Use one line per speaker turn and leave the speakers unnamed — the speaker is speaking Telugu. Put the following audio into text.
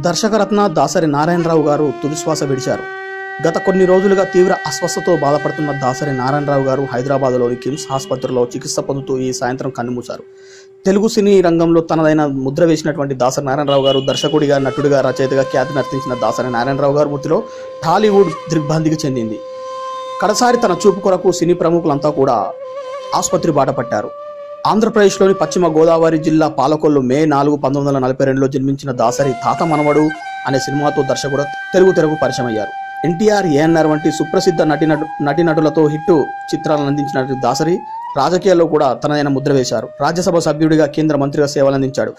దర్శకరత్న దాసరి నారాయణరావు గారు తుదిశ్వాస విడిచారు. గత కొన్ని రోజులుగా తీవ్ర అస్వస్థతో బాధపడుతున్న దాసరి నారాయణరావు గారు హైదరాబాద్లోని కిమ్స్ ఆసుపత్రిలో చికిత్స పొందుతూ ఈ సాయంత్రం కన్నుమూశారు. తెలుగు సినీ రంగంలో తనదైన ముద్ర వేసినటువంటి దాసరి నారాయణరావు గారు దర్శకుడిగా నటుడిగా రచయితగా ఖ్యాతి నర్తించిన దాసరి నారాయణరావు గారు మృతిలో టాలీవుడ్ దిగ్భ్రాంతికి చెందింది. కడసారి తన చూపు కొరకు సినీ ప్రముఖులంతా కూడా ఆసుపత్రి బాట పట్టారు. ఆంధ్రప్రదేశ్లోని పశ్చిమ గోదావరి జిల్లా పాలకొల్లు మే నాలుగు పంతొమ్మిది వందల నలభై రెండులో జన్మించిన దాసరి తాత మనవడు అనే సినిమాతో దర్శకుడు తెలుగు తెరకు పరిచయం అయ్యారు ఎన్టీఆర్ ఏఎన్ఆర్ వంటి సుప్రసిద్ధ నటినటు నటినటులతో హిట్ చిత్రాలను అందించిన దాసరి రాజకీయాల్లో కూడా తనదైన ముద్ర వేశారు. రాజ్యసభ సభ్యుడిగా కేంద్ర మంత్రిగా సేవలందించాడు.